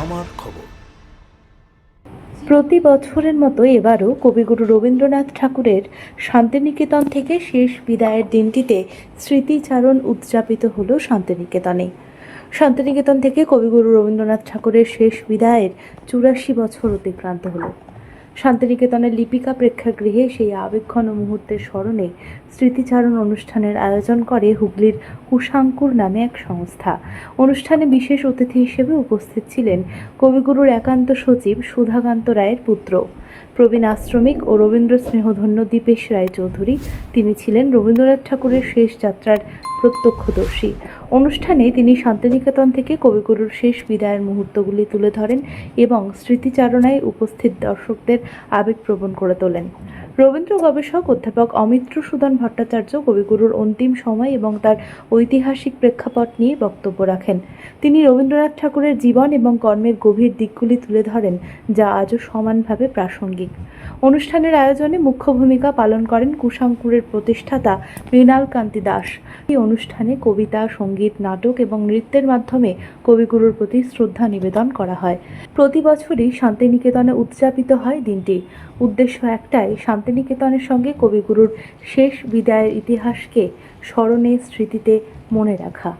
আমার খবর। প্রতি বছরের মতো এবারও কবিগুরু রবীন্দ্রনাথ ঠাকুরের শান্তিনিকেতন থেকে শেষ বিদায়ের দিনটিতে স্মৃতিচারণ উদযাপিত হল শান্তিনিকেতনে। শান্তিনিকেতন থেকে কবিগুরু রবীন্দ্রনাথ ঠাকুরের শেষ বিদায়ের চুরাশি বছর অতিক্রান্ত হলো। শান্তিনিকেতনের লিপিকা প্রেক্ষাগৃহে সেই আবেগঘন মুহূর্তের স্মরণে স্মৃতিচারণ অনুষ্ঠানের আয়োজন করে হুগলির কুশাঙ্কুর নামে এক সংস্থা। অনুষ্ঠানে বিশেষ অতিথি হিসেবে উপস্থিত ছিলেন কবিগুরুর একান্ত সচিব সুধাকান্ত রায়ের পুত্র। প্রবীণ আশ্রমিক ও রবীন্দ্র স্নেহধন্য দীপেশ রায় চৌধুরী। তিনি ছিলেন রবীন্দ্রনাথ ঠাকুরের শেষ যাত্রার প্রত্যক্ষদর্শী। অনুষ্ঠানে তিনি শান্তিনিকেতন থেকে কবিগুরুর শেষ বিদায়ের মুহূর্তগুলি তুলে ধরেন এবং স্মৃতিচারণায় উপস্থিত দর্শকদের আবেগপ্রবণ করে তোলেন। রবীন্দ্র গবেষক অধ্যাপক অমিত্র সুদন ভট্টাচার্য কবিগুরুর অন্তিম সময় এবং তার ঐতিহাসিক প্রেক্ষাপট নিয়ে বক্তব্য রাখেন। তিনি রবীন্দ্রনাথ ঠাকুরের জীবন এবং কর্মের গভীর দিকগুলি তুলে ধরেন, যা আজও সমানভাবে প্রাসঙ্গিক। অনুষ্ঠানের আয়োজনে মুখ্য ভূমিকা পালন করেন কুশাঙ্কুরের প্রতিষ্ঠাতা মৃণাল কান্তি দাস। এই অনুষ্ঠানে কবিতা, সংগীত, নাটক এবং নৃত্যের মাধ্যমে কবিগুরুর প্রতি শ্রদ্ধা নিবেদন করা হয়। প্রতি বছরই শান্তিনিকেতনে উদযাপিত হয় দিনটি। উদ্দেশ্য একটাই শান্তিনিকেতনের সঙ্গে কবিগুরুর শেষ বিদায়ের ইতিহাসকে স্মরণে স্মৃতিতে মনে রাখা।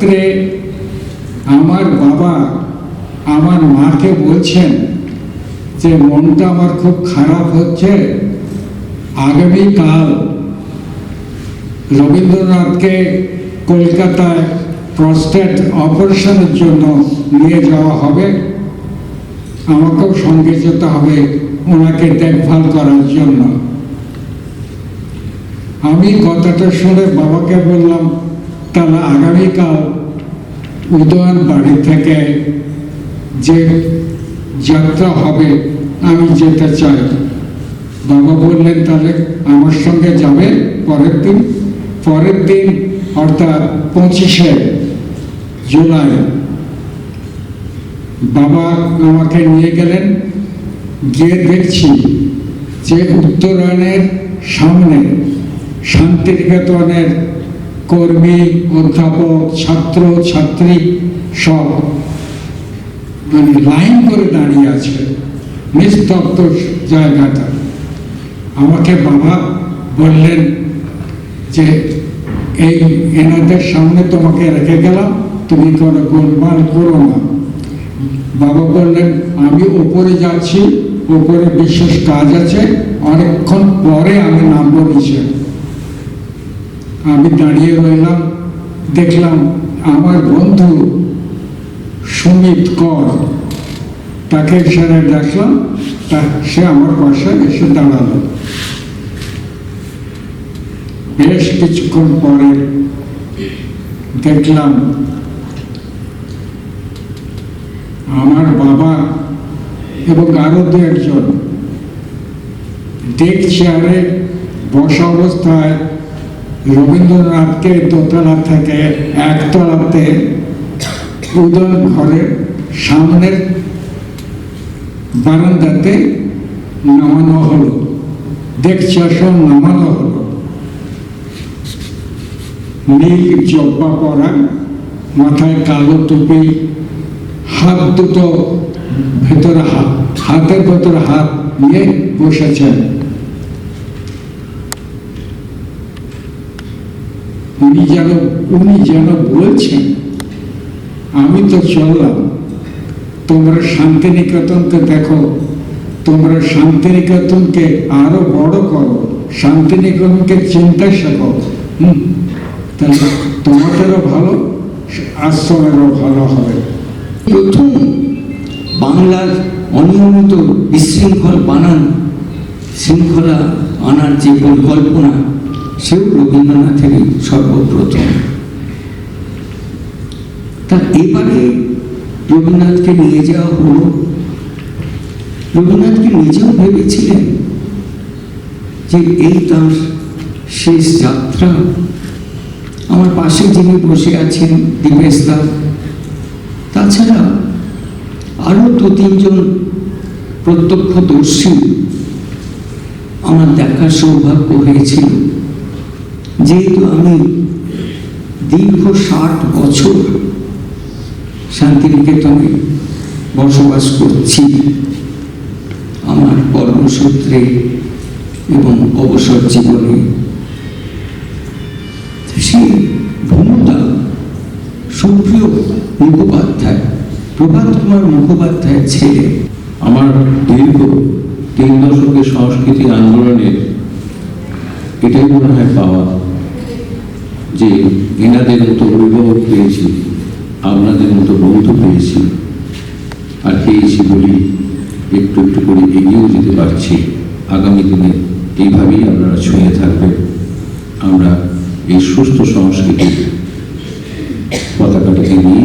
রাত্রে আমার বাবা আমার মাকে বলছেন যে, মনটা আমার খুব খারাপ হচ্ছে। আগামীকাল রবীন্দ্রনাথকে কলকাতায় প্রস্টেট অপারেশনের জন্য নিয়ে যাওয়া হবে। আমাকেও সঙ্গে যেতে হবে ওনাকে দেখভাল করার জন্য। আমি কথাটা শুনে বাবাকে বললাম তাহলে আগামীকাল উদয়ন বাড়ি থেকে যে যাত্রা হবে, আমি যেতে চাই। বাবা বললেন, তাহলে আমার সঙ্গে যাবে পরের দিন? পরের দিন, অর্থাৎ পঁচিশে জুলাই। বাবা আমাকে নিয়ে গেলেন, গিয়ে দেখছি যে উত্তরায়ণের সামনে শান্তিনিকেতনের কর্মী, অধ্যাপক, ছাত্র, ছাত্রী সব মানে লাইন করে দাঁড়িয়ে আছে। নিস্তব্ধ জায়গাটা। আমাকে বাবা বললেন যে, এই এনাদের সামনে তোমাকে রেখে গেলাম, তুমি কোনো গোলমাল করো না। বাবা বললেন, আমি উপরে যাচ্ছি, ওপরে বিশেষ কাজ আছে, অনেকক্ষণ পরে আমি নামবো নিচে। আমি দাঁড়িয়ে রইলাম, দেখলাম আমার বন্ধু সুমিত কর। তাকে সেরে দেখলাম সে আমার পাশে এসে দাঁড়াল। বেশ কিছুক্ষণ পরে দেখলাম আমার বাবা এবং আরও দু একজন ডেক চেয়ারে বসা অবস্থায় রবীন্দ্রনাথকে দোতলা থেকে একতলাতে উদয় ঘরের সামনের বারান্দাতে নামানো হলো। দেখছি সব নামানো হলো। নীল জব্বা পরা, মাথায় কালো টুপি, হাত দুটো ভেতরে হাত, হাতের ভেতরে হাত নিয়ে বসেছেন। উনি যেন উনি যেন বলছেন, আমি তো চললাম, তোমরা শান্তিনিকেতনকে দেখো, তোমরা শান্তিনিকেতনকে আরও বড় করো, শান্তিনিকেতনকে চিন্তা শেখো হুম, তাহলে তোমাদেরও ভালো, আশ্রমেরও ভালো হবে। প্রথম বাংলার অনিয়মিত বিশৃঙ্খল বানান, শৃঙ্খলা আনার যে পরিকল্পনা সেও রবীন্দ্রনাথেরই সর্বপ্রথম তা এবারে রবীন্দ্রনাথকে নিয়ে যাওয়া হলো। রবীন্দ্রনাথকে নিজেও ভেবেছিলেন যে এই তার শেষ যাত্রা, আমার পাশে যিনি বসে আছেন দীপেশ দা তাছাড়া আরও দু তিনজন প্রত্যক্ষদর্শী আমার দেখার সৌভাগ্য হয়েছিল। যেহেতু আমি দীর্ঘ ষাট বছর শান্তিনিকেতনে বসবাস করছি, আমার কর্মসূত্রে এবং অবসর জীবনে, সেই ভূমিকা সুপ্রিয় মুখোপাধ্যায়, প্রভাত কুমার মুখোপাধ্যায়ের ছেলে, আমার দীর্ঘ তিন দশকের সংস্কৃতি আন্দোলনের এটাই মনে হয় পাওয়া। যে এনাদের মতো অভিভাবক পেয়েছি, আপনাদের মতো বন্ধু পেয়েছি, আর পেয়েছি বলি একটু একটু করে এগিয়েও যেতে পারছি। আগামী দিনে এইভাবেই আপনারা ছুঁয়ে থাকবেন। আমরা এই সুস্থ সংস্কৃতির পতাকাটাকে নিয়ে